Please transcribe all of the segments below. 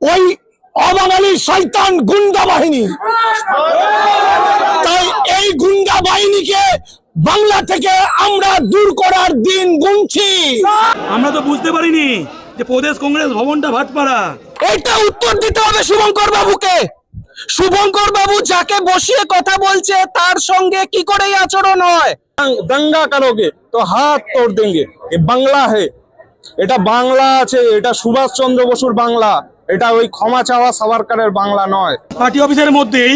ওই অবাঙালি শৈতান গুন্ডা বাহিনী। তাই এই গুন্ডা বাহিনীকে বাংলা থেকে আমরা দূর করার দিন গুনছি। আমরা তো বুঝতে পারিনি যে প্রদেশ কংগ্রেস ভবনটা ভাটপাড়া। এটা উত্তর দিতে হবে শুভঙ্কর বাবুকে। শুভঙ্কর বাবু যাকে বসিয়ে কথা বলছে তার সঙ্গে কি করে আচরণ হয়? দাঙ্গা কারোকে তো হাত তোর দেঙ্গে। এ বাংলা হে। এটা বাংলা আছে এটা সুভাষ চন্দ্র বসুর বাংলা। এটা ওই ক্ষমা চাওয়া সাভারকারের বাংলা নয়। পার্টি অফিসের মধ্যেই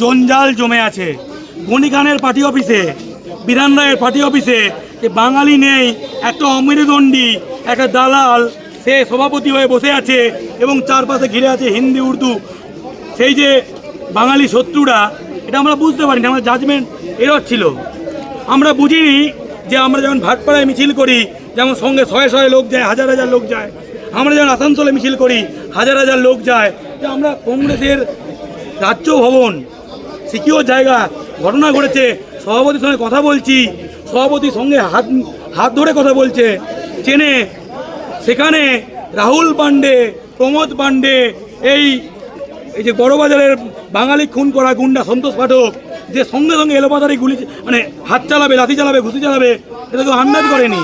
জঞ্জাল জমে আছে। গণিকানের পার্টি অফিসে, বিধান রায়ের পার্টি অফিসে যে বাঙালি নেই, একটা অমেরুদণ্ডী একটা দালাল, সে সভাপতি হয়ে বসে আছে এবং চারপাশে ঘিরে আছে হিন্দি, উর্দু। সেই যে বাঙালি শত্রুরা, এটা আমরা বুঝতে পারিনি, আমার জাজমেন্ট এরর ছিল। আমরা বুঝিনি যে আমরা যেমন ভাটপাড়ায় মিছিল করি, যেমন সঙ্গে শয়ে শয়ে লোক যায়, হাজার হাজার লোক যায় আমরা যেমন আসানসোলে মিছিল করি, হাজার হাজার লোক যায়। যে আমরা কংগ্রেসের রাজ্য ভবন সিকিওর জায়গা, ঘটনা ঘটেছে, সভাপতির সঙ্গে কথা বলছি, সভাপতির সঙ্গে হাত হাত ধরে কথা বলছে। চেনে, সেখানে রাহুল পান্ডে প্রমোদ পান্ডে এই এই যে বড়বাজারের বাঙালি খুন করা গুন্ডা সন্তোষ পাঠক, যে সঙ্গে সঙ্গে এলোপাতারি গুলি মানে হাত চালাবে লাঠি চালাবে, ঘুষি চালাবে এটা তো আন্দাজ করেনি।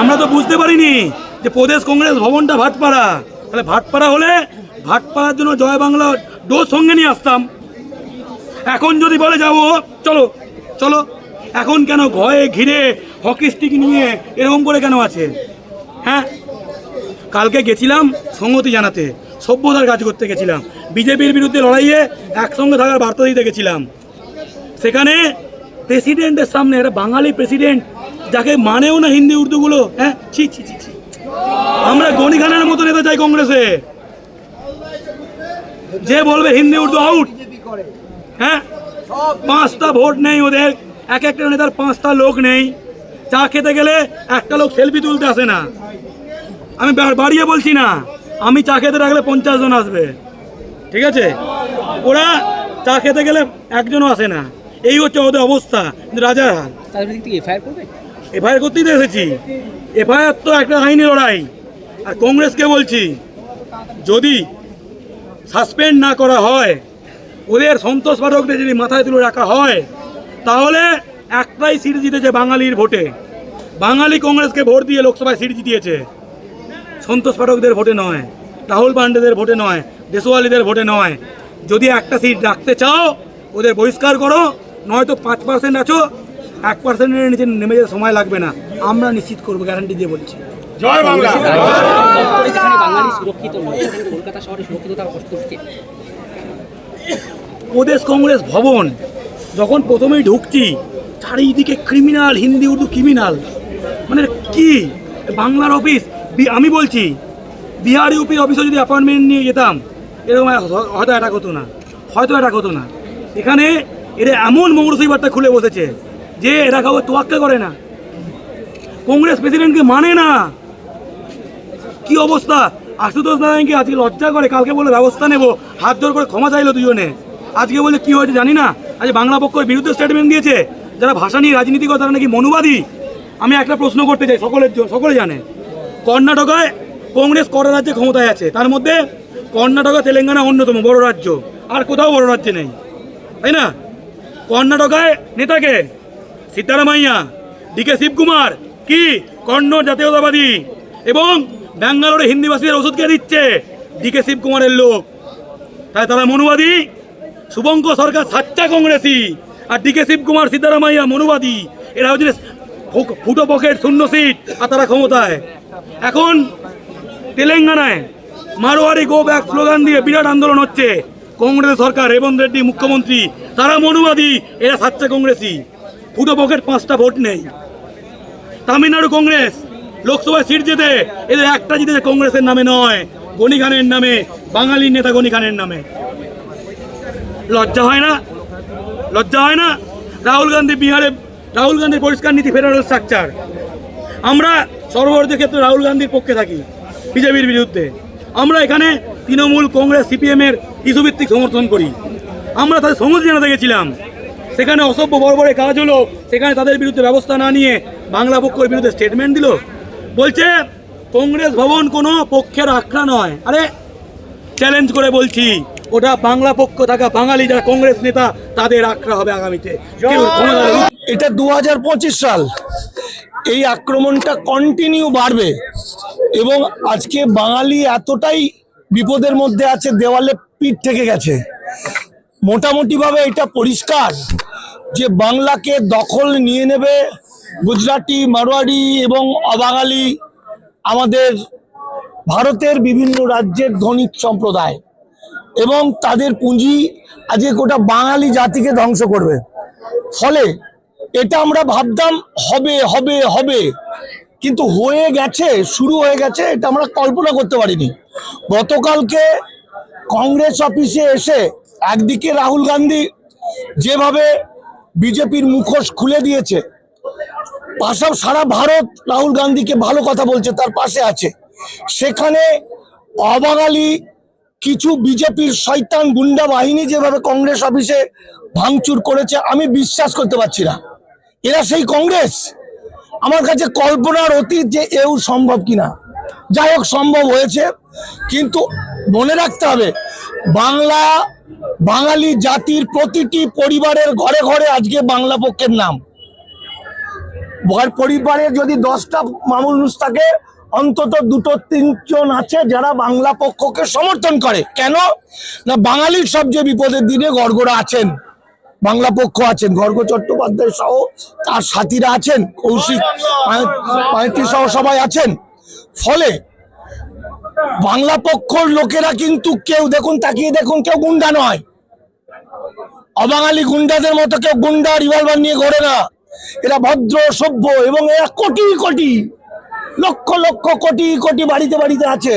আমরা তো বুঝতে পারিনি। যে প্রদেশ কংগ্রেস ভবনটা ভাটপাড়া। তাহলে ভাটপাড়া হলে ভাটপাড়ার জন্য জয় বাংলা ডোজ সঙ্গে নিয়ে আসতাম। এখন যদি বলে যাব, চলো চলো, এখন কেন ঘয়ে ঘিরে হকি স্টিক নিয়ে এরকম করে কেন আছে? হ্যাঁ? কালকে গেছিলাম সংহতি জানাতে, সভ্যতার কাজ করতে গেছিলাম। বিজেপির বিরুদ্ধে লড়াইয়ে একসঙ্গে থাকার বার্তা দিতে গেছিলাম। সেখানে প্রেসিডেন্টের সামনে, একটা বাঙালি প্রেসিডেন্ট যাকে মানেও না হিন্দি উর্দুগুলো হ্যাঁ? ছি ছি ছি ছি। আমরা গণিখানের মতো নেতা চাই কংগ্রেসে। যে বলবে হিন্দি, উর্দু আউট হ্যাঁ? পাঁচটা ভোট নেই ওদের। এক একটা নেতার পাঁচটা লোক নেই। চা খেতে গেলে একটা লোক সেলফি তুলতে আসে না। আমি বাড়িয়ে বলছি না, আমি চা খেতে রাখলে পঞ্চাশ জন আসবে। ঠিক আছে? ওরা চা খেতে গেলে একজনও আসে না। এই হচ্ছে ওদের অবস্থা। রাজার হাল। এফআইআর করতেই তো এসেছি। এফআইআর তো একটা আইনি লড়াই। আর কংগ্রেসকে বলছি, যদি সাসপেন্ড না করা হয়, ওদের সন্তোষ পাঠকদের যদি মাথায় তুলে রাখা হয়, তাহলে একটাই সিট জিতেছে বাঙালির ভোটে। বাঙালি কংগ্রেসকে ভোট দিয়ে লোকসভায় সিট জিতিয়েছে। সন্তোষ পাঠকদের ভোটে নয়, রাহুল পান্ডেদের ভোটে নয়, দেশওয়ালিদের ভোটে নয়। যদি একটা সিট রাখতে চাও, ওদের বহিষ্কার করো, নয়তো পাঁচ পার্সেন্ট আছো এক পার্সেন্টের নিচে নেমে যেতে সময় লাগবে না। আমরা নিশ্চিত করব গ্যারান্টি দিয়ে বলছি। বাঙালি সুরক্ষিত কলকাতা শহরে প্রদেশ কংগ্রেস ভবন যখন প্রথমেই ঢুকছি চারিদিকে ক্রিমিনাল হিন্দি উর্দু ক্রিমিনাল মানে কি? বাংলার অফিস বি- আমি বলছি বিহার ইউপি অফিসে যদি অ্যাপয়েন্টমেন্ট নিয়ে যেতাম এরকম হয়তো অ্যাটাক হতো না। হয়তো অ্যাটাক হতো না। এখানে এরা এমন মৌরসিবারটা খুলে বসেছে যে এরা কাউকে তোয়াক্কা করে না। কংগ্রেস প্রেসিডেন্টকে মানে না। কি অবস্থা? আশুতোষ নারায়ণকে আজকে লজ্জা করে, কালকে বলে ব্যবস্থা নেব। হাত জোর করে ক্ষমা চাইলো দুজনে। আজকে বলে কি হয়েছে জানি না। আজ বাংলা পক্ষের বিরুদ্ধে স্টেটমেন্ট দিয়েছে। যারা ভাষা নিয়ে রাজনীতি করে, তারা নাকি মনুবাদী? আমি একটা প্রশ্ন করতে চাই সকলের জ- সকলে জানে। কর্ণাটকায় কংগ্রেস কটা রাজ্যে ক্ষমতায় আছে? তার মধ্যে কর্ণাটকা, তেলেঙ্গানা অন্যতম বড় রাজ্য। আর কোথাও বড় রাজ্যে নেই। তাই না? কর্ণাটকায় নেতাকে সিদ্ধারামাইয়া, ডিকে শিবকুমার, কি? কন্নড় জাতীয়তাবাদী। এবং ব্যাঙ্গালোরে হিন্দিভাষীদের ওষুধ কে দিচ্ছে? ডিকে শিবকুমারের লোক। তাই তারা মনুবাদী শুভঙ্ক সরকার সাচ্চা কংগ্রেসি, আর ডিকে শিবকুমার, সিদ্ধারামাইয়া মনুবাদী। এরা হচ্ছে ফুটো পকেট শূন্য সিট, আর তারা ক্ষমতায়। এখন তেলেঙ্গানায় মারোয়ারি গো ব্যাক স্লোগান দিয়ে বিরাট আন্দোলন হচ্ছে। কংগ্রেস সরকার রেবন্ত রেড্ডি মুখ্যমন্ত্রী, তারা মনুবাদী, এরা সাচ্চা কংগ্রেসি। ফুটো পাঁচটা ভোট নেই। তামিলনাড়ু কংগ্রেস, লোকসভায় সিট যেতে এদের একটা জিতেছে কংগ্রেসের নামে নয় গনি খানের নামে, বাঙালির নেতা গনি খানের নামে। লজ্জা হয় না? লজ্জা হয় না? রাহুল গান্ধী বিহারে, রাহুল গান্ধীর পরিষ্কার নীতি ফেডারেল স্ট্রাকচার। আমরা সর্বভারতীয় ক্ষেত্রে রাহুল গান্ধীর পক্ষে থাকি, বিজেপির বিরুদ্ধে। আমরা এখানে তৃণমূল, কংগ্রেস, সিপিএমের ইস্যুভিত্তিক সমর্থন করি। আমরা তাদের সমস্ত জানাতে গেছিলাম সেখানে অসভ্য বড় বড় কাজ হলো সেখানে তাদের বিরুদ্ধে ব্যবস্থা না নিয়ে বাংলা পক্ষের বিরুদ্ধে স্টেটমেন্ট দিল। বলছে কংগ্রেস ভবন কোনো পক্ষের আখড়া নয়। আরে চ্যালেঞ্জ করে বলছি ওটা বাংলা পক্ষ থাকা বাঙালি যারা কংগ্রেস নেতা তাদের আখড়া হবে আগামীতে। এটা দু হাজার পঁচিশ সাল। এই আক্রমণটা কন্টিনিউ বাড়বে। এবং আজকে বাঙালি এতটাই বিপদের মধ্যে আছে দেওয়ালে পিঠ থেকে গেছে। মোটামুটিভাবে এটা পরিষ্কার যে বাংলাকে দখল নিয়ে নেবে গুজরাটি, মারোয়াড়ি এবং অবাঙালি আমাদের ভারতের বিভিন্ন রাজ্যের ধনিক সম্প্রদায়। এবং তাদের পুঁজি আজকে গোটা বাঙালি জাতিকে ধ্বংস করবে। ফলে এটা আমরা ভাবতাম, হবে হবে হবে। কিন্তু হয়ে গেছে, শুরু হয়ে গেছে, এটা আমরা কল্পনা করতে পারিনি। গতকালকে কংগ্রেস অফিসে এসে একদিকে রাহুল গান্ধী যেভাবে বিজেপির মুখোশ খুলে দিয়েছে পাশাও সারা ভারত রাহুল গান্ধীকে ভালো কথা বলছে, তার পাশে আছে। সেখানে অবাঙালি কিছু বিজেপির শৈতান গুন্ডা বাহিনী যেভাবে কংগ্রেস অফিসে ভাঙচুর করেছে, আমি বিশ্বাস করতে পারছি না। এরা সেই কংগ্রেস? আমার কাছে কল্পনার অতীত যে এও সম্ভব কিনা। যাই হোক, সম্ভব হয়েছে। কিন্তু মনে রাখতে হবে, বাংলা বাঙালি জাতির প্রতিটি পরিবারের ঘরে ঘরে আজকে বাংলা পক্ষের নাম। পরিবারে যদি দশটা মানুষ থাকে, অন্তত দুটো তিনজন আছে যারা বাংলা পক্ষকে সমর্থন করে। কেন? না, বাঙালির সবচেয়ে বিপদের দিনে গড়গড়া আছেন। বাংলা পক্ষ আছেন। গর্গ চট্টোপাধ্যায় সহ তার সাথীরা আছেন। কৌশিক সহ সবাই আছেন। ফলে বাংলা পক্ষর লোকেরা কিন্তু কেউ দেখুন তাকিয়ে দেখুন কেউ গুন্ডা নয়। অবাঙালি গুন্ডাদের মতো কেউ গুন্ডা রিভলভার নিয়ে ঘোরে না। এরা ভদ্র সভ্য এবং এরা কোটি কোটি লক্ষ লক্ষ কোটি কোটি বাড়িতে বাড়িতে আছে।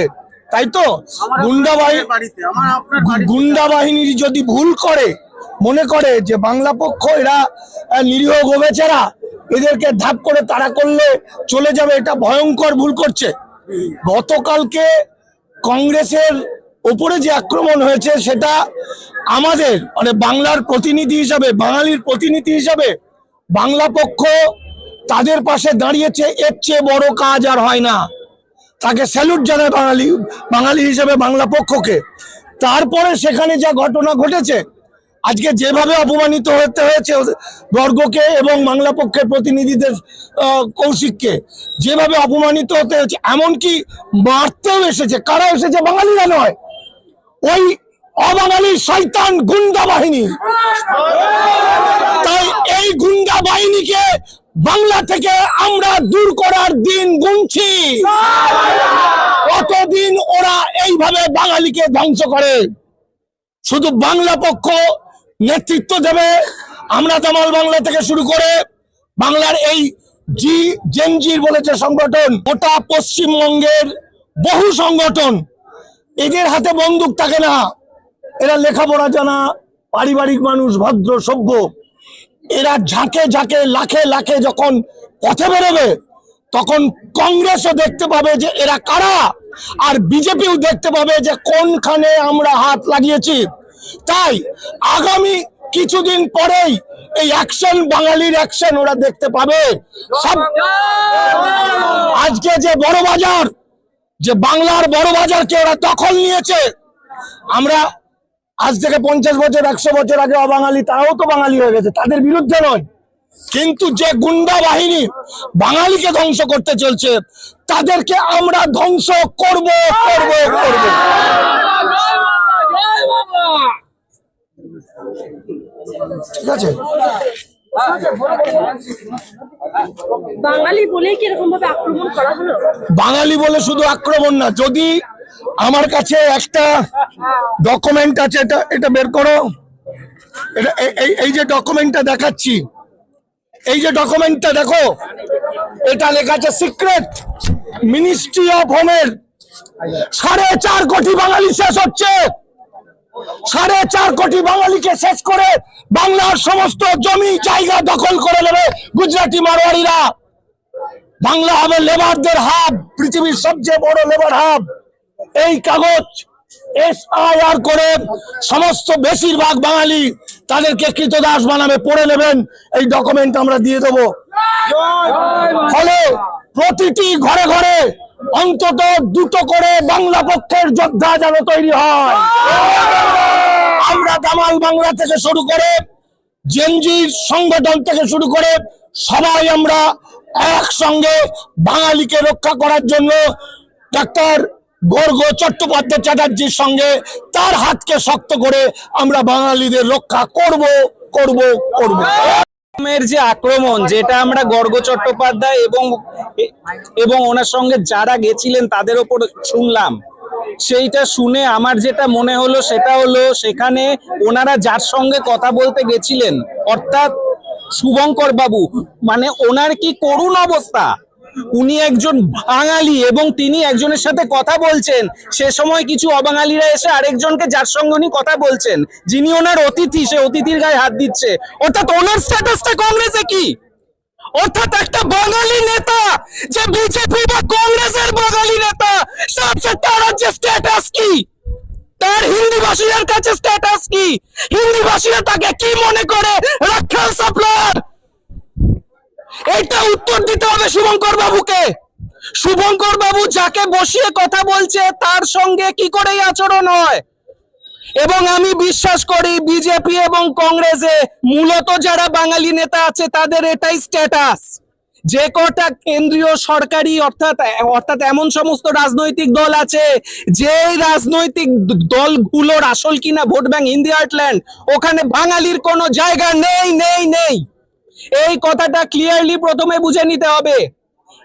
তাই তো? গুন্ডা বাহিনী গুন্ডা বাহিনীর যদি ভুল করে মনে করে যে বাংলা পক্ষ এরা নিরীহ গোবেচারা এদেরকে ধাপ করে তাড়া করলে চলে যাবে এটা ভয়ঙ্কর ভুল করছে। গতকালকে কংগ্রেসের ওপরে যে আক্রমণ হয়েছে সেটা আমাদের মানে বাংলার প্রতিনিধি হিসাবে, বাঙালির প্রতিনিধি হিসাবে, বাংলা পক্ষ তাদের পাশে দাঁড়িয়েছে, এর চেয়ে বড় কাজ আর হয় না। তাকে স্যালুট জানায় বাঙালি বাঙালি হিসেবে বাংলা পক্ষকে। তারপরে সেখানে যা ঘটনা ঘটেছে আজকে যেভাবে অপমানিত হতে হয়েছে বর্গকে এবং বাংলা পক্ষের প্রতিনিধিদের কৌশিককে, যেভাবে অপমানিত হতে হয়েছে, এমনকি মারতেও এসেছে, কারা এসেছে বাঙালিরা নয়, ওই অবাঙালি শয়তান গুন্ডা বাহিনী। তাই এই গুন্ডা বাহিনীকে বাংলা থেকে আমরা দূর করার দিন গুনছি। কতদিন ওরা এইভাবে বাঙালিকে ধ্বংস করে? শুধু বাংলা পক্ষ নেতৃত্ব দেবে। আমরা তামাল বাংলা থেকে শুরু করে বাংলার এই জি জেনজির বলেছে সংগঠন, গোটা পশ্চিমবঙ্গের বহু সংগঠন, এদের হাতে বন্দুক থাকে না। এরা লেখাপড়া জানা, পারিবারিক মানুষ, ভদ্র, সভ্য। এরা ঝাঁকে ঝাঁকে, লাখে লাখে যখন পথে বেরোবে, তখন কংগ্রেসও দেখতে পাবে যে এরা কারা, আর বিজেপিও দেখতে পাবে যে কোনখানে আমরা হাত লাগিয়েছি। তাই আগামী কিছুদিন পরেই এই অ্যাকশন, বাঙালির অ্যাকশন ওরা দেখতে পাবে। আজকে যে বড় বাজার, যে বাংলার বড় বাজারকে ওরা দখল নিয়েছে, আমরা আজ থেকে পঞ্চাশ বছর, একশো বছর আগে অবাঙালি, তারাও তো বাঙালি হয়ে গেছে, তাদের বিরুদ্ধে নয়। কিন্তু যে গুন্ডা বাহিনী বাঙালিকে ধ্বংস করতে চলছে, তাদেরকে আমরা ধ্বংস করব করব করব। ঠিক আছে? বাঙালি বলেই কি এরকম ভাবে আক্রমণ করা হলো? বাঙালি বলে শুধু আক্রমণ না যদি আমার কাছে একটা ডকুমেন্ট আছে এটা এটা বের করো। এটা এই যে ডকুমেন্টটা দেখাচ্ছি এই যে ডকুমেন্টটা দেখো এটা লেখা আছে সিক্রেট মিনিস্ট্রি অফ হোমের সাড়ে চার কোটি বাঙালি শেষ হচ্ছে। সাড়ে চার কোটি বাঙালিকে শেষ করে বাংলার সমস্ত জমি জায়গা দখল করে নেবে গুজরাটি মারোয়ারিরা বাংলা হবে লেবারদের হাব, পৃথিবীর সবচেয়ে বড় লেবার হাব। এই কাগজ এস আই আর করে সমস্ত বেশিরভাগ বাঙালি তাদেরকে কৃতদাস বানাবে, পড়ে নেবেন। এই ডকুমেন্ট আমরা দিয়ে দেবো। ফলে প্রতিটি ঘরে ঘরে অন্তত দুটো করে বাংলা পক্ষের যোদ্ধা যেন তৈরি হয়। আমরা দামাল বাংলা থেকে শুরু করে জেনজির সংগঠন থেকে শুরু করে সবাই আমরা একসঙ্গে বাঙালিকে রক্ষা করার জন্য ডাক্তার গর্গ চট্টোপাধ্যায় চ্যাটার্জির সঙ্গে তার হাতকে শক্ত করে আমরা বাঙালিদের রক্ষা করব করব করব। যে আক্রমণ, যেটা আমরা গর্গ চট্টোপাধ্যায় এবং এবং ওনার সঙ্গে যারা গেছিলেন, তাদের ওপর শুনলাম। সেইটা শুনে আমার যেটা মনে হলো সেটা হলো সেখানে ওনারা যার সঙ্গে কথা বলতে গেছিলেন, অর্থাৎ শুভঙ্কর বাবু মানে ওনার কি করুণ অবস্থা? উনি একজন বাঙালি এবং তিনি একজনের সাথে কথা বলছেন, সে সময় কিছু অবাঙালিরা এসে আরেকজনকে যার সঙ্গে উনি কথা বলছেন, যিনি ওনার অতিথি, সে অতিথির গায়ে হাত দিচ্ছে। অর্থাৎ ওনার স্ট্যাটাসটা কংগ্রেসে কি? অর্থাৎ বাঙালি নেতা, যে বিজেপি বা কংগ্রেসের বাঙালি নেতা, সবচেয়ে তার যে স্ট্যাটাস কি? তার হিন্দি ভাষীদের কাছে স্ট্যাটাস কি? হিন্দি ভাষীরা তাকে কি মনে করে? রাখাল সাপ্লায়ার এটা উত্তর দিতে হবে শুভঙ্কর বাবুকে। শুভঙ্কর বাবু যাকে বসিয়ে কথা বলছে, তার সঙ্গে কি করে আচরণ হয়? এবং আমি বিশ্বাস করি বিজেপি এবং কংগ্রেসে মূলত যারা বাঙালি নেতা আছে, তাদের এটাই স্ট্যাটাস যে কটা কেন্দ্রীয় সরকারি, অর্থাৎ অর্থাৎ এমন সমস্ত রাজনৈতিক দল আছে যে রাজনৈতিক দলগুলোর আসল কিনা ভোট ব্যাংক হিন্দি আর্টল্যান্ড ওখানে বাঙালির কোনো জায়গা নেই নেই নেই। এই কথাটা ক্লিয়ারলি প্রথমে বুঝে নিতে হবে।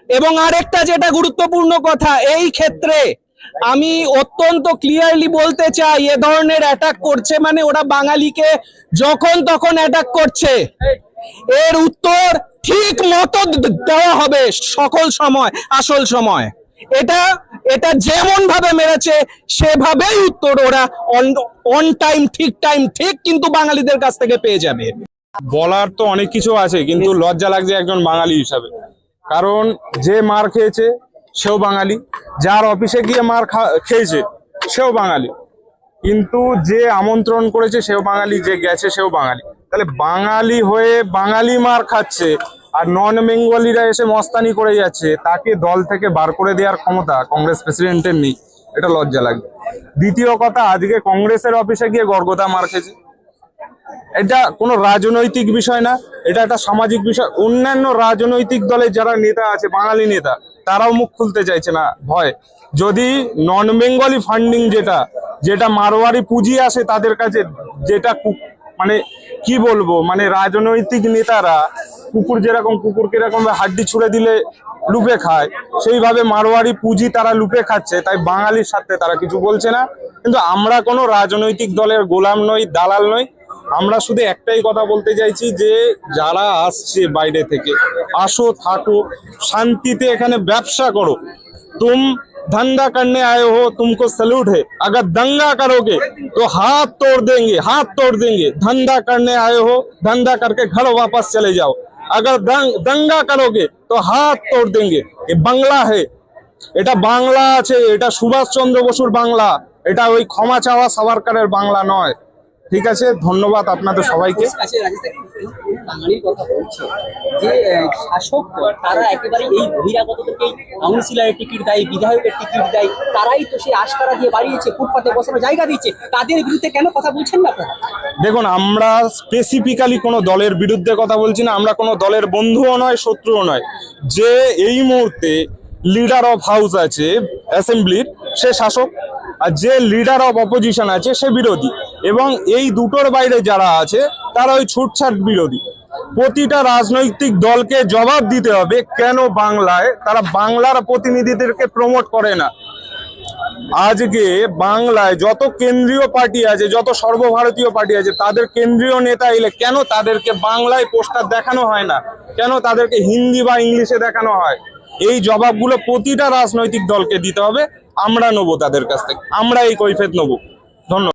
এবং আরেকটা যেটা গুরুত্বপূর্ণ কথা, এই ক্ষেত্রে আমি অত্যন্ত ক্লিয়ারলি বলতে চাই, এ ধরনের অ্যাটাক করছে মানে ওরা বাঙালিকে যখন তখন অ্যাটাক করছে। এর উত্তর ঠিক মতো দেওয়া হবে সকল সময় আসল সময়। এটা এটা যেমন ভাবে মেরেছে সেভাবেই উত্তর ওরা অন টাইম ঠিক টাইম ঠিক কিন্তু বাঙালিদের কাছ থেকে পেয়ে যাবে। বলার তো অনেক কিছু আছে কিন্তু লজ্জা লাগছে একজন বাঙালি হিসাবে। কারণ যে মার খেয়েছে সেও বাঙালি। যার অফিসে গিয়ে মার খেয়েছে সেও বাঙালি। কিন্তু যে আমন্ত্রণ করেছে সেও বাঙালি যে গেছে সেও বাঙালি। তাহলে বাঙালি হয়ে বাঙালি মার খাচ্ছে, আর নন বেঙ্গলিরা এসে মস্তানি করে যাচ্ছে, তাকে দল থেকে বার করে দেওয়ার ক্ষমতা কংগ্রেস প্রেসিডেন্টের নেই, এটা লজ্জা লাগবে। দ্বিতীয় কথা, আজকে কংগ্রেসের অফিসে গিয়ে গর্গতা মার খেয়েছে। এটা কোনো রাজনৈতিক বিষয় না, এটা একটা সামাজিক বিষয়। অন্যান্য রাজনৈতিক দলের যারা নেতা আছে, বাঙালি নেতা, তারাও মুখ খুলতে চাইছে না, ভয়। যদি নন বেঙ্গলি ফান্ডিং যেটা যেটা মারোয়ারি পুঁজি আসে তাদের কাছে, যেটা মানে কি বলব? মানে রাজনৈতিক নেতারা কুকুর যেরকম কুকুর কীরকম হাড্ডি ছুড়ে দিলে লুপে খায়, সেইভাবে মারোয়ারি পুঁজি তারা লুপে খাচ্ছে, তাই বাঙালির সাথে তারা কিছু বলছে না। কিন্তু আমরা কোনো রাজনৈতিক দলের গোলাম নই, দালাল নই, আমরা শুধু একটাই কথা বলতে চাইছি যে যারা আসছে বাইরে থেকে, আসো, থাকো, শান্তিতে এখানে ব্যবসা করো। तुम धंधा करने आए हो तुमको सैल्यूट है अगर दंगा करोगे तो हाथ तोड़ देंगे हाथ तोड़ देंगे धंधा करने आए हो धंधा करके घर वापस चले जाओ अगर दंग, दंगा करोगे तो हाथ तोड़ देंगे ये बांग्ला है এটা বাংলা আছে এটা সুভাষচন্দ্র বসুর বাংলা এটা ওই ক্ষমা চাওয়া সাভারকারের বাংলা নয় ঠিক আছে ধন্যবাদ আপনাদের সবাইকে। বাঙালির কথা বলছে যে শাসক তারা একেবারে এই বহিরাগতদেরকে কাউন্সিলরের টিকিট দেয় বিধায়কের টিকিট দেয় তারাই তো সেই আশকারা দিয়ে বাড়িয়েছে ফুটপাতে বসানোর জায়গা দিচ্ছে তাদের বিরুদ্ধে কেন কথা বলছেন না আপনারা? দেখুন আমরা স্পেসিফিক্যালি কোনো দলের বিরুদ্ধে কথা বলছি না আমরা কোনো দলের বন্ধুও নয় শত্রুও নয়। যে এই মুহূর্তে লিডার অফ হাউস আছে অ্যাসেম্বলির সে শাসক আর যে লিডার অফ অপোজিশন আছে সে বিরোধী। এবং এই দুটোর বাইরে যারা আছে, তারা ওই ছুটছাট বিরোধী। প্রতিটা রাজনৈতিক দলকে জবাব দিতে হবে, কেন বাংলায়? তারা বাংলার প্রতিনিধিদেরকে প্রমোট করে না। আজকে বাংলায় যত কেন্দ্রীয় পার্টি আছে, যত সর্বভারতীয় পার্টি আছে, তাদের কেন্দ্রীয় নেতা এলে কেন তাদেরকে বাংলায় পোস্টার দেখানো হয় না? কেন তাদেরকে হিন্দি বা ইংলিশে দেখানো হয়? এই জবাবগুলো প্রতিটা রাজনৈতিক দলকে দিতে হবে। আমরা নেব তাদের কাছ থেকে। আমরা এই কৈফেত নেব। ধন্যবাদ।